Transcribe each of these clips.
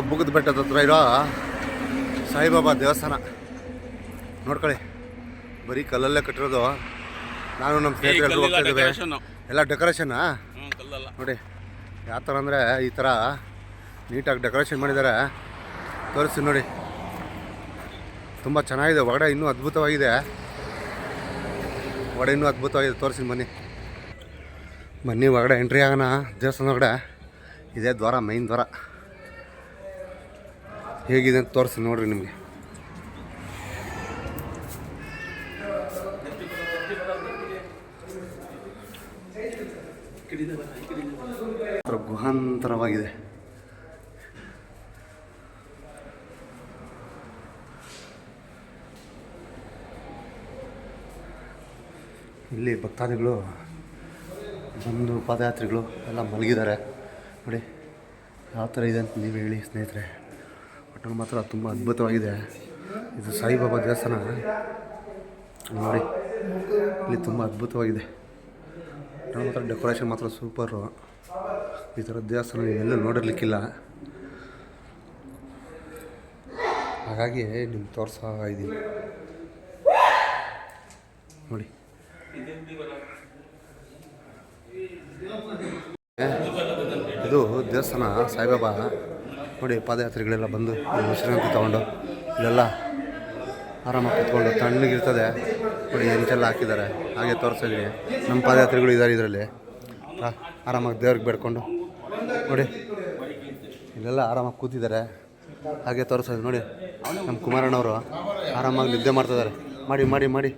ಬುಗದ ಬೆಟ್ಟದ ಹತ್ರ ಇರೋ ಸಾಯಿಬಾಬಾ ದೇವಸ್ಥಾನ. ನೋಡ್ಕೊಳ್ಳಿ. ಬರೀ ಕಲ್ಲಲ್ಲೇ ಕಟ್ಟಿರೋದು. ನಾನು ನಮ್ಮ ಸ್ನೇಹಿತರೆಲ್ಲರೂ ಹೋಗ್ತಾ ಇದ್ದೇವೆ. ಎಲ್ಲ ಡೆಕೋರೇಷನ್ನಾ ಕಲ್ಲಲ್ಲ. ನೋಡಿ ಯಾವ ಥರ ಅಂದರೆ ಈ ಥರ ನೀಟಾಗಿ ಡೆಕೋರೇಷನ್ ಮಾಡಿದ್ದಾರೆ. ತೋರಿಸಿ ನೋಡಿ. ತುಂಬ ಚೆನ್ನಾಗಿದೆ. ಒಗಡೆ ಇನ್ನೂ ಅದ್ಭುತವಾಗಿದೆ. ಒಡೆ ಇನ್ನೂ ಅದ್ಭುತವಾಗಿದೆ. ತೋರಿಸಿ ಬನ್ನಿ. ಬನ್ನಿ ಒಳಗಡೆ ಎಂಟ್ರಿ ಆಗೋಣ. ದೇವಸ್ಥಾನ ಒಳಗಡೆ. ಇದೇ ದ್ವಾರ ಮೈನ್ ದ್ವಾರ. ಹೇಗಿದೆ ಅಂತ ತೋರಿಸಿ ನೋಡ್ರಿ ನಿಮಗೆ. ಗುಹಾಂತರವಾಗಿದೆ. ಇಲ್ಲಿ ಭಕ್ತಾದಿಗಳು, ಬಂದು ಪಾದಯಾತ್ರಿಗಳು ಎಲ್ಲ ಮಲಗಿದ್ದಾರೆ. ನೋಡಿ, ಯಾವ ಥರ ಇದೆ ಅಂತ ನೀವು ಹೇಳಿ ಸ್ನೇಹಿತರೆ. ಒಟ್ಟಲ್ಲಿ ಮಾತ್ರ ತುಂಬ ಅದ್ಭುತವಾಗಿದೆ. ಇದು ಸಾಯಿಬಾಬಾ ದೇವಸ್ಥಾನ. ನೋಡಿ, ಇಲ್ಲಿ ತುಂಬ ಅದ್ಭುತವಾಗಿದೆ. ಮಾತ್ರ ಡೆಕೋರೇಷನ್ ಮಾತ್ರ ಸೂಪರು. ಈ ಥರ ದೇವಸ್ಥಾನ ಎಲ್ಲೂ ನೋಡಿರ್ಲಿಕ್ಕಿಲ್ಲ. ಹಾಗಾಗಿ ನಿಮ್ಗೆ ತೋರ್ಸೋ ಇದ್ದೀನಿ. ನೋಡಿ. ಇದು ದೇವಸ್ಥಾನ ಸಾಯಿಬಾಬಾ ನೋಡಿ ಪಾದಯಾತ್ರಿಗಳೆಲ್ಲ ಬಂದು ವಿಶ್ರಾಂತಿ ತಗೊಂಡು ಇಲ್ಲೆಲ್ಲ ಆರಾಮಾಗಿ ಕೂತ್ಕೊಂಡು ತಣ್ಣಗಿರ್ತದೆ. ನೋಡಿ ಎಂಚೆಲ್ಲ ಹಾಕಿದ್ದಾರೆ. ಹಾಗೆ ತೋರಿಸಿದ್ವಿ ನಮ್ಮ ಪಾದಯಾತ್ರಿಗಳು ಇದ್ದಾರೆ ಇದರಲ್ಲಿ. ಆರಾಮಾಗಿ ದೇವ್ರಿಗೆ ಬೇಡ್ಕೊಂಡು. ನೋಡಿ ಇಲ್ಲೆಲ್ಲ ಆರಾಮಾಗಿ ಕೂತಿದ್ದಾರೆ. ಹಾಗೆ ತೋರಿಸೋದು ನೋಡಿ ನಮ್ಮ ಕುಮಾರಣ್ಣವರು ಆರಾಮಾಗಿ ನಿದ್ದೆ ಮಾಡ್ತಿದ್ದಾರೆ ಮಾಡಿ ಮಾಡಿ ಮಾಡಿ.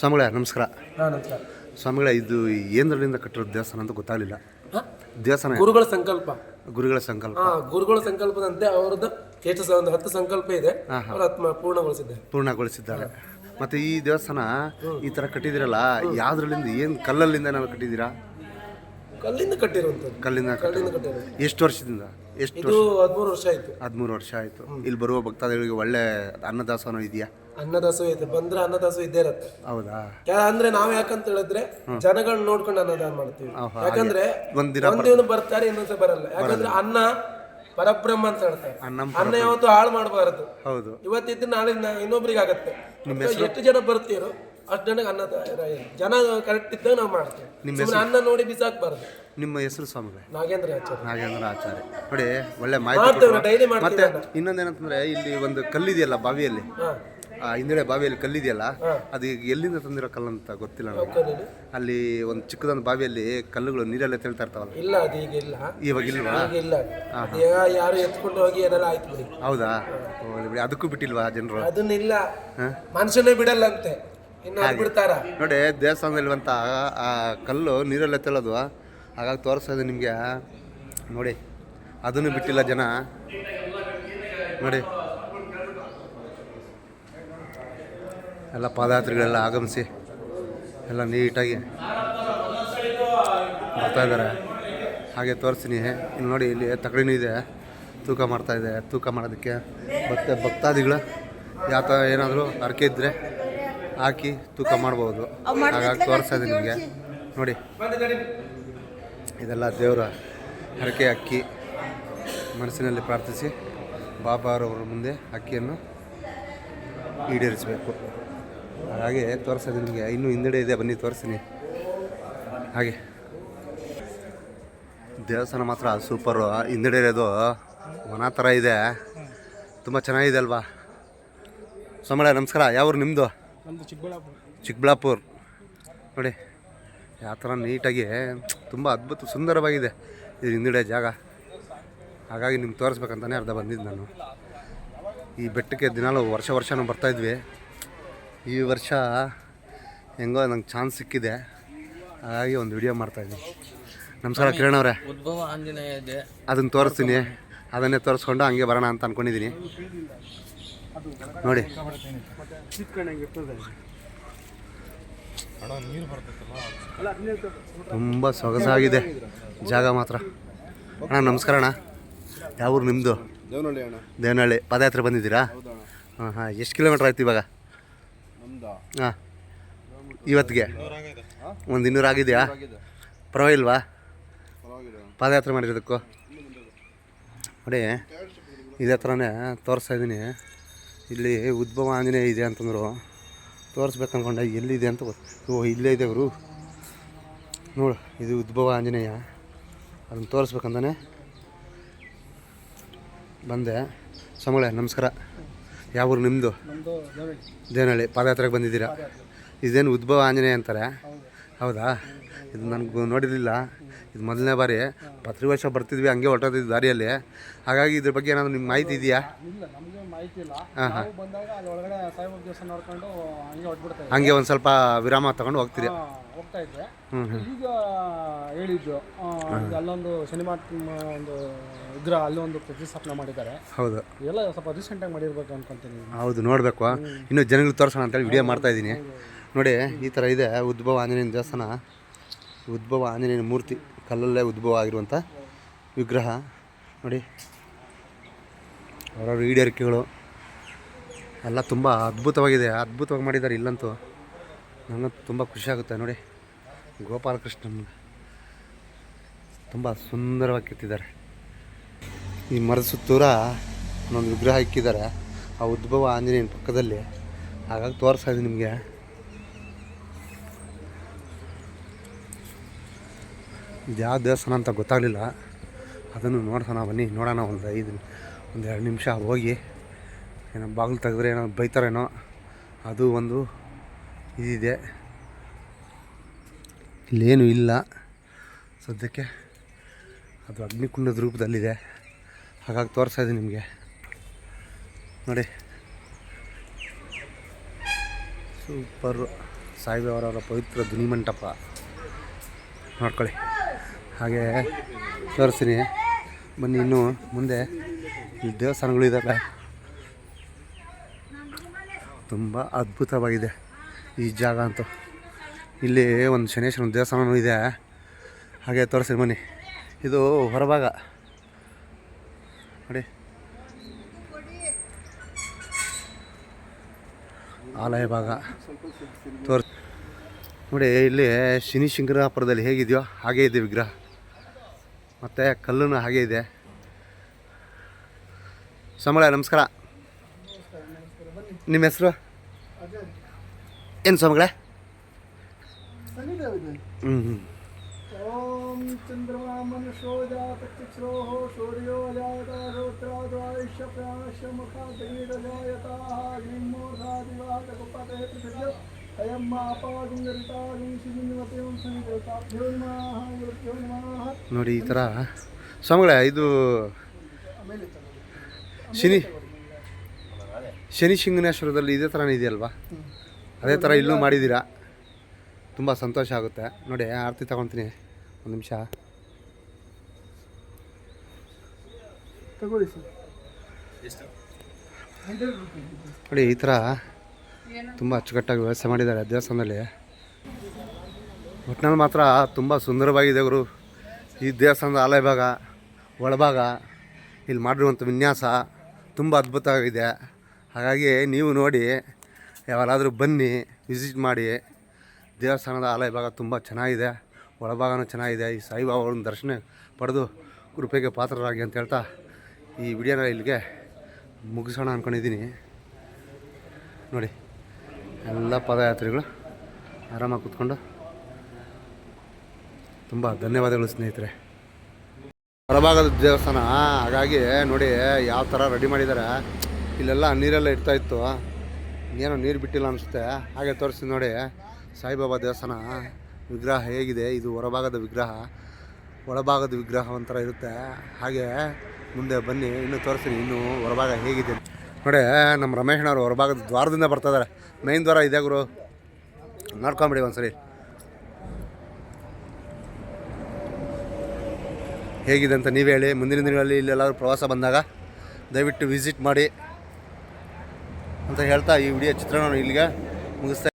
ಸ್ವಾಮಿಗಳೇ ನಮಸ್ಕಾರ. ಸ್ವಾಮಿಗಳೇ ಇದು ಏಂದ್ರಲಿಂದ ಕಟ್ಟಿರೋ ದೇವಸ್ಥಾನ ಅಂತ ಗೊತ್ತಾಗಲಿಲ್ಲ. ದೇವಸ್ಥಾನ ಗುರುಗಳ ಸಂಕಲ್ಪ. ಗುರುಗಳ ಸಂಕಲ್ಪ. ಗುರುಗಳ ಸಂಕಲ್ಪದಂತೆ ಅವರದ್ದು ಎಷ್ಟು ಸ- ಒಂದು ಹತ್ತು ಸಂಕಲ್ಪ ಇದೆ. ಅವರು ಆತ್ಮ ಪೂರ್ಣಗೊಳಿಸಿದ್ದಾರೆ. ಪೂರ್ಣಗೊಳಿಸಿದ್ದಾರೆ. ಮತ್ತೆ ಈ ದೇವಸ್ಥಾನ ಈ ಥರ ಕಟ್ಟಿದಿರಲ್ಲ ಯಾವ್ದ್ರಲ್ಲಿಂದ ಏನು ಕಲ್ಲಲ್ಲಿಂದ ನಾವು ಕಟ್ಟಿದ್ದೀರಾ? ಕಲ್ಲಿಂದ ಕಟ್ಟಿರುವಂತ ಕಲ್ಲಿಂದ ಕಲ್ಲಿಂದ ಕಟ್ಟಿರೋದು ಕಟ್ಟಿರೋದು ಎಷ್ಟು ವರ್ಷದಿಂದ? ಎಷ್ಟು ಇದು ಹದಿಮೂರು ವರ್ಷ ಆಯ್ತು. ಹದಿಮೂರು ವರ್ಷ ಆಯಿತು. ಇಲ್ಲಿ ಬರುವ ಭಕ್ತಾದಿಗಳಿಗೆ ಒಳ್ಳೆ ಅನ್ನದಾಸೋಹ ಇದೆಯಾ? ಅನ್ನದಾಸೋಹ ಇದೆ ಬಂದ್ರೆ ಅನ್ನದಾಸೋಹ ಇದ್ದೇ ಇರತ್ತೆ. ಹೌದಾ? ಅಂದ್ರೆ ನಾವ್ ಯಾಕಂತ ಹೇಳಿದ್ರೆ ಜನಗಳನ್ನ ನೋಡ್ಕೊಂಡು ಅನ್ನದಾನ ಮಾಡ್ತೀವಿ. ಯಾಕಂದ್ರೆ ಒಂದಿನ ಬರ್ತಾರೆ ಇನ್ನೊಂದ್ಸ ಬರಲ್ಲ. ಯಾಕಂದ್ರೆ ಅನ್ನ ಪರಬ್ರಹ್ಮ ಅಂತ ಹೇಳ್ತಾರೆ. ಅನ್ನ ಯಾವತ್ತು ಹಾಳು ಮಾಡಬಾರದು. ಹೌದು. ಇವತ್ತಿದ್ದು ನಾಳೆ ಇನ್ನೊಬ್ರಿಗೆ ಆಗತ್ತೆ. ಎಷ್ಟು ಜನ ಬರ್ತೀರೋ ಅಷ್ಟು ಜನಕ್ಕೆ ಅನ್ನ ಜನ ಕರೆಕ್ಟ್ ಇದ್ದಾಗ ನಾವು ಮಾಡ್ತೇವೆ. ಅನ್ನ ನೋಡಿ ಬಿಸಾಕ್ಬಾರ್ದು. ನಿಮ್ಮ ಹೆಸರು ಸ್ವಾಮಿ ನಾಗೇಂದ್ರ ಆಚಾರ್ಯ. ನಾಗೇಂದ್ರ ಆಚಾರ್ಯ. ನೋಡಿ ಒಳ್ಳೆ ಮಾಹಿತಿ ಮತ್ತೆ. ಇನ್ನೊಂದೇನಂತಂದ್ರೆ ಇಲ್ಲಿ ಒಂದು ಕಲ್ಲಿದೆಯಲ್ಲ ಬಾವಿಯಲ್ಲಿ? ಆ ಹಿಂದೆಡೆ ಬಾವಿಯಲ್ಲಿ ಕಲ್ಲಿದೆಯಲ್ಲ? ಅದು ಈಗ ಎಲ್ಲಿಂದ ತಂದಿರೋ ಕಲ್ಲು ಅಂತ ಗೊತ್ತಿಲ್ಲ ನನಗೆ ಅಲ್ಲಿ ಒಂದು ಚಿಕ್ಕದೊಂದು ಬಾವಿಯಲ್ಲಿ ಕಲ್ಲುಗಳು ನೀರಲ್ಲೇ ತೇಳ್ತಾ ಇರ್ತಾವಲ್ಲ? ಇಲ್ಲ ಅದು ಈಗ ಇಲ್ಲ. ಇವಾಗ ಇಲ್ವಾ? ಈಗ ಇಲ್ಲ. ಅದು ಯಾ- ಯಾರು ಎತ್ಕೊಂಡು ಹೋಗಿ ಏನೆಲ್ಲ ಆಯ್ತು ಬಿಡಿ. ಹೌದಾ? ಬಿಡಿ ಅದಕ್ಕೂ ಬಿಟ್ಟಿಲ್ವಾ ಜನರು? ಅದನ್ನಿಲ್ಲ ಮನುಷ್ಯನೇ ಬಿಡಲ್ಲ ಅಂತೆ ಇನ್ನು ಅದು ಬಿಡ್ತಾರ? ನೋಡಿ ದೇವಸ್ಥಾನದಲ್ಲಿರುವಂಥ ಆ ಕಲ್ಲು ನೀರಲ್ಲೇ ತೆಳೋದು ಹಾಗಾಗಿ ತೋರಿಸೋದು ನಿಮಗೆ. ನೋಡಿ ಅದನ್ನು ಬಿಟ್ಟಿಲ್ಲ ಜನ. ನೋಡಿ. ಎಲ್ಲ ಪಾದಯಾತ್ರಿಗಳೆಲ್ಲ ಆಗಮಿಸಿ ಎಲ್ಲ ನೀಟಾಗಿ ಬರ್ತಾಯಿದ್ದಾರೆ ಹಾಗೆ ತೋರಿಸ್ತೀನಿ. ಇಲ್ಲಿ ನೋಡಿ, ಇಲ್ಲಿ ತಗಡಿನೂ ಇದೆ. ತೂಕ ಮಾಡ್ತಾ ಇದೆ. ತೂಕ ಮಾಡೋದಕ್ಕೆ ಮತ್ತು ಭಕ್ತಾದಿಗಳು ಯಾವ ಥರ ಏನಾದರೂ ಹರಕೆ ಇದ್ದರೆ ಹಾಕಿ ತೂಕ ಮಾಡ್ಬೋದು. ಹಾಗಾಗಿ ತೋರಿಸ್ತಾ ಇದ್ದೀನಿ ನಿಮಗೆ. ನೋಡಿ, ಇದೆಲ್ಲ ದೇವರ ಹರಕೆ ಅಕ್ಕಿ ಮನಸ್ಸಿನಲ್ಲಿ ಪ್ರಾರ್ಥಿಸಿ ಬಾಬಾರವರ ಮುಂದೆ ಅಕ್ಕಿಯನ್ನು ಈಡೇರಿಸಬೇಕು. ಹಾಗೆ ತೋರಿಸೋದು ನಿಮಗೆ. ಇನ್ನೂ ಹಿಂದಡೆ ಇದೆ ಬನ್ನಿ ತೋರಿಸ್ತೀನಿ. ಹಾಗೆ. ದೇವಸ್ಥಾನ ಮಾತ್ರ ಸೂಪರು ಹಿಂದಡೆ ಇರೋದು ಮನ ಥರ ಇದೆ. ತುಂಬ ಚೆನ್ನಾಗಿದೆ ಅಲ್ವಾ? ಸೋಮಳ ನಮಸ್ಕಾರ. ಯಾವ್ರು ನಿಮ್ಮದು ಚಿಕ್ಕಬಳ್ಳಾಪುರ. ಚಿಕ್ಕಬಳ್ಳಾಪುರ. ನೋಡಿ ಯಾವ ಥರ ನೀಟಾಗಿ ತುಂಬ ಅದ್ಭುತ ಸುಂದರವಾಗಿದೆ ಇದು ಹಿಂದುಗಡೆ ಜಾಗ. ಹಾಗಾಗಿ ನಿಮ್ಗೆ ತೋರಿಸ್ಬೇಕಂತಲೇ ಅರ್ಧ ಬಂದಿದ್ದು ನಾನು. ಈ ಬೆಟ್ಟಕ್ಕೆ ದಿನಾಲು ವರ್ಷ ವರ್ಷನೂ ನಾವು ಬರ್ತಾಯಿದ್ವಿ ಈ ವರ್ಷ ಹೆಂಗೋ ನಂಗೆ ಚಾನ್ಸ್ ಸಿಕ್ಕಿದೆ. ಹಾಗಾಗಿ ಒಂದು ವಿಡಿಯೋ ಮಾಡ್ತಾಯಿದ್ದೀನಿ ನಮಸ್ಕಾರ ಕಿರಣ್ ಅವರೇ. ಉದ್ಭವ ಆಂಜನೇಯ ಇದೆ. ಅದನ್ನು ತೋರಿಸ್ತೀನಿ. ಅದನ್ನೇ ತೋರಿಸ್ಕೊಂಡು ಹಂಗೆ ಬರೋಣ ಅಂತ ಅಂದ್ಕೊಂಡಿದ್ದೀನಿ ನೋಡಿ. ತುಂಬ ಸೊಗಸಾಗಿದೆ. ಜಾಗ ಮಾತ್ರ. ಅಣ್ಣ ನಮಸ್ಕಾರ ಅಣ್ಣ. ಯಾವ ಊರು ನಿಮ್ಮದು ದೇವನಹಳ್ಳಿ ಅಣ್ಣ. ದೇವನಹಳ್ಳಿ. ಪಾದಯಾತ್ರೆ ಬಂದಿದ್ದೀರಾ? ಹಾಂ ಹಾಂ. ಎಷ್ಟು ಕಿಲೋಮೀಟ್ರ್ ಆಯ್ತು ಇವಾಗ? ಹಾಂ. ಇವತ್ತಿಗೆ? ಒಂದು ಇನ್ನೂರು ಆಗಿದೆಯಾ? ಪರವಾಗಿಲ್ವಾ? ಪಾದಯಾತ್ರೆ ಮಾಡಿರೋದಕ್ಕೂ ನೋಡಿ, ಇದೇ ಥರನೇ ತೋರಿಸ್ತಾ ಇದ್ದೀನಿ. ಇಲ್ಲಿ ಉದ್ಭವ ಆಂಜನೇಯ ಇದೆ ಅಂತಂದರು. ತೋರಿಸ್ಬೇಕು ಅಂದ್ಕೊಂಡೆ ಎಲ್ಲಿದೆ ಅಂತ ಓ, ಇಲ್ಲೇ ಇದೆ ಅವರು ನೋಡು, ಇದು ಉದ್ಭವ ಆಂಜನೇಯ. ಅದನ್ನು ತೋರಿಸ್ಬೇಕಂತಾನೆ ಬಂದೆ. ಸಮಳೆ ನಮಸ್ಕಾರ. ಯಾವ ಊರು ನಿಮ್ಮದು ದೇನಹಳ್ಳಿ ಪಾದಯಾತ್ರೆಗೆ ಬಂದಿದ್ದೀರಾ? ಇದೇನು ಉದ್ಭವ ಆಂಜನೇಯ ಅಂತಾರೆ? ಹೌದಾ. ಇದು ನನಗೆ ನೋಡಿರಲಿಲ್ಲ. ಇದು ಮೊದಲನೇ ಬಾರಿ. ಪ್ರತಿ ವರ್ಷ ಬರ್ತಿದ್ವಿ ಹಂಗೆ ಹೊರಟೋದಿದ್ದು ದಾರಿಯಲ್ಲಿ. ಹಾಗಾಗಿ ಇದ್ರ ಬಗ್ಗೆ ಏನಾದರೂ ನಿಮ್ಗೆ ಮಾಹಿತಿ ಇದೆಯಾ? ಹಂಗೆ ಒಂದ್ ಸ್ವಲ್ಪ ವಿರಾಮ ತಗೊಂಡು ಹೋಗ್ತೀರಿ. ಹೋಗ್ತಾ ಇದ್ದೆ. ಈಗ ಹೇಳಿದ್ದು ಅಲ್ಲೊಂದು ಸಿನಿಮಾ ಒಂದು ವಿಗ್ರಹ ಅಲ್ಲೊಂದು ಪ್ರತಿಷ್ಠಾಪನೆ ಮಾಡಿದ್ದಾರೆ. ಹೌದು. ಎಲ್ಲ ಸ್ವಲ್ಪ ರೀಸೆಂಟಾಗಿ ಮಾಡಿರ್ಬೇಕು ಅನ್ಕೊಂತೀನಿ ಹೌದು ನೋಡಬೇಕು. ಇನ್ನು ಜನಗಳು ತೋರಿಸೋಣ ಅಂತೇಳಿ ವಿಡಿಯೋ ಮಾಡ್ತಾ ಇದ್ದೀನಿ. ನೋಡಿ ಈ ಥರ ಇದೆ. ಉದ್ಭವ ಆಂಜನೇಯನ ದೇವಸ್ಥಾನ. ಉದ್ಭವ ಆಂಜನೇಯನ ಮೂರ್ತಿ. ಕಲ್ಲಲ್ಲೇ ಉದ್ಭವ ಆಗಿರುವಂಥ ವಿಗ್ರಹ. ನೋಡಿ ಅವರವ್ರ ಈಡೇರಿಕೆಗಳು ಎಲ್ಲ ತುಂಬ ಅದ್ಭುತವಾಗಿದೆ. ಅದ್ಭುತವಾಗಿ ಮಾಡಿದ್ದಾರೆ ಇಲ್ಲಂತೂ. ನನಗೆ ತುಂಬ ಖುಷಿಯಾಗುತ್ತೆ ನೋಡಿ. ಗೋಪಾಲಕೃಷ್ಣನ್ ತುಂಬ ಸುಂದರವಾಗಿ ಕೆತ್ತಿದ್ದಾರೆ. ಈ ಮರದ ಸುತ್ತೂರ ಒಂದೊಂದು ವಿಗ್ರಹ ಇಕ್ಕಿದ್ದಾರೆ. ಆ ಉದ್ಭವ ಆಂಜನೇಯನ ಪಕ್ಕದಲ್ಲಿ ಹಾಗಾಗಿ ತೋರಿಸ್ತಾ ಇದ್ದೀನಿ ನಿಮಗೆ. ಇದು ಯಾವ ದೇವಸ್ಥಾನ ಅಂತ ಗೊತ್ತಾಗಲಿಲ್ಲ. ಅದನ್ನು ನೋಡ್ಸೋಣ ಬನ್ನಿ. ನೋಡೋಣ ಒಂದು ಐದು ಒಂದು ಎರಡು ನಿಮಿಷ ಹೋಗಿ ಏನೋ ಬಾಗಿಲು ತೆಗೆದ್ರೆ ಏನೋ ಬೈತಾರೇನೋ, ಅದು ಒಂದು ಇದಿದೆ. ಇಲ್ಲೇನು ಇಲ್ಲ. ಸದ್ಯಕ್ಕೆ ಅದು ಅಗ್ನಿಕುಂಡದ ರೂಪದಲ್ಲಿದೆ. ಹಾಗಾಗಿ ತೋರಿಸ್ತಾ ಇದ್ದೀನಿ ನಿಮಗೆ. ನೋಡಿ. ಸೂಪರು. ಸಾಯಿಬಾಬರವರ ಪವಿತ್ರ ಧ್ವನಿ ಮಂಟಪ. ನೋಡ್ಕೊಳ್ಳಿ. ಹಾಗೆ ತೋರಿಸ್ತೀನಿ. ಬನ್ನಿ ಇನ್ನು ಮುಂದೆ. ಇಲ್ಲಿ ದೇವಸ್ಥಾನಗಳು ಇದ್ದಾವೆ ತುಂಬ ಅದ್ಭುತವಾಗಿದೆ ಈ ಜಾಗ ಅಂತೂ. ಇಲ್ಲಿ ಒಂದು ಶನೇಶ್ವರನ ದೇವಸ್ಥಾನವೂ ಇದೆ. ಹಾಗೆ ತೋರಿಸಿ ಮನೆ ಇದು ಹೊರಭಾಗ. ನೋಡಿ. ಆಲಯ ಭಾಗ. ತೋರ್ ನೋಡಿ, ಇಲ್ಲಿ ಶನಿ ಶಿಂಗರಾಪುರದಲ್ಲಿ ಹೇಗಿದೆಯೋ ಹಾಗೇ ಇದೆ ವಿಗ್ರಹ. ಮತ್ತು ಕಲ್ಲೂ ಹಾಗೇ ಇದೆ. ಸಮಳ ನಮಸ್ಕಾರ. ನಿಮ್ಮ ಹೆಸರು? ಏನು ಸಮಗಳೇ ಹ್ಞೂ ಹ್ಞೂ ನೋಡಿ ಈ ಥರ. ಸ್ವಾಮಿಗಳೇ ಇದು ಶನಿ ಶನಿ ಶಿಂಗನೇಶ್ವರದಲ್ಲಿ ಇದೇ ಥರನೇ ಇದೆಯಲ್ವಾ? ಅದೇ ಥರ ಇಲ್ಲೂ ಮಾಡಿದ್ದೀರಾ? ತುಂಬ ಸಂತೋಷ ಆಗುತ್ತೆ. ನೋಡಿ ಆರತಿ ತಗೊಳ್ತೀನಿ ಒಂದು ನಿಮಿಷ. ನೋಡಿ ಈ ಥರ ತುಂಬ ಅಚ್ಚುಕಟ್ಟಾಗಿ ವ್ಯವಸ್ಥೆ ಮಾಡಿದ್ದಾರೆ ದೇವಸ್ಥಾನದಲ್ಲಿ. ಒಟ್ಟಿನಲ್ಲಿ ಮಾತ್ರ ತುಂಬ ಸುಂದರವಾಗಿದೆ ಗುರು. ಈ ದೇವಸ್ಥಾನದ ಆಲಯ ಭಾಗ ಒಳಭಾಗ ಇಲ್ಲಿ ಮಾಡಿರುವಂಥ ವಿನ್ಯಾಸ. ತುಂಬ ಅದ್ಭುತವಾಗಿದೆ. ಹಾಗಾಗಿ ನೀವು ನೋಡಿ ಯಾವಾಗಾದರೂ ಬನ್ನಿ ವಿಸಿಟ್ ಮಾಡಿ. ದೇವಸ್ಥಾನದ ಆಲಯ ಭಾಗ ತುಂಬ ಚೆನ್ನಾಗಿದೆ. ಒಳಭಾಗನೂ ಚೆನ್ನಾಗಿದೆ. ಈ ಸಾಯಿಬಾಬಾ ಅವ್ರನ್ನ ದರ್ಶನ ಪಡೆದು ಕೃಪೆಗೆ ಪಾತ್ರರಾಗಿ ಅಂತ ಹೇಳ್ತಾ ಈ ವಿಡಿಯೋನ ಇಲ್ಲಿಗೆ ಮುಗಿಸೋಣ ಅಂದ್ಕೊಂಡಿದ್ದೀನಿ ನೋಡಿ, ಎಲ್ಲ ಪದಯಾತ್ರಿಗಳು ಆರಾಮಾಗಿ ಕೂತ್ಕೊಂಡು ತುಂಬ ಧನ್ಯವಾದಗಳು ಸ್ನೇಹಿತರೆ. ಹೊರಭಾಗದ ದೇವಸ್ಥಾನ, ಹಾಗಾಗಿ ನೋಡಿ ಯಾವ ಥರ ರೆಡಿ ಮಾಡಿದ್ದಾರೆ ಇಲ್ಲೆಲ್ಲ ನೀರೆಲ್ಲ ಇಡ್ತಾ ಇತ್ತು. ಏನೋ ನೀರು ಬಿಟ್ಟಿಲ್ಲ ಅನಿಸುತ್ತೆ. ಹಾಗೆ ತೋರಿಸಿ ನೋಡಿ. ಸಾಯಿಬಾಬಾ ದೇವಸ್ಥಾನ, ವಿಗ್ರಹ ಹೇಗಿದೆ? ಇದು ಹೊರಭಾಗದ ವಿಗ್ರಹ. ಒಳಭಾಗದ ವಿಗ್ರಹ ಒಂಥರ ಇರುತ್ತೆ. ಹಾಗೆ ಮುಂದೆ ಬನ್ನಿ, ಇನ್ನೂ ತೋರಿಸ್ತೀನಿ ಇನ್ನೂ ಹೊರಭಾಗ ಹೇಗಿದೆ. ನೋಡಿ, ನಮ್ಮ ರಮೇಶ್ನವರು ಹೊರಭಾಗದ ದ್ವಾರದಿಂದ ಬರ್ತಾ ಇದ್ದಾರೆ ಮೇನ್ ದ್ವಾರ ಇದೆ ಗುರು. ನೋಡ್ಕೊಂಬಿಡಿ ಒಂದ್ಸರಿ. ಹೇಗಿದೆ ಅಂತ ನೀವೇ ಹೇಳಿ. ಮುಂದಿನ ದಿನಗಳಲ್ಲಿ ಇಲ್ಲೆಲ್ಲರೂ ಪ್ರವಾಸ ಬಂದಾಗ ದಯವಿಟ್ಟು ವಿಸಿಟ್ ಮಾಡಿ ಅಂತ ಹೇಳ್ತಾ ಈ ವಿಡಿಯೋ ಚಿತ್ರಣ ಇಲ್ಲಿಗೆ ಮುಗಿಸ್ತಾ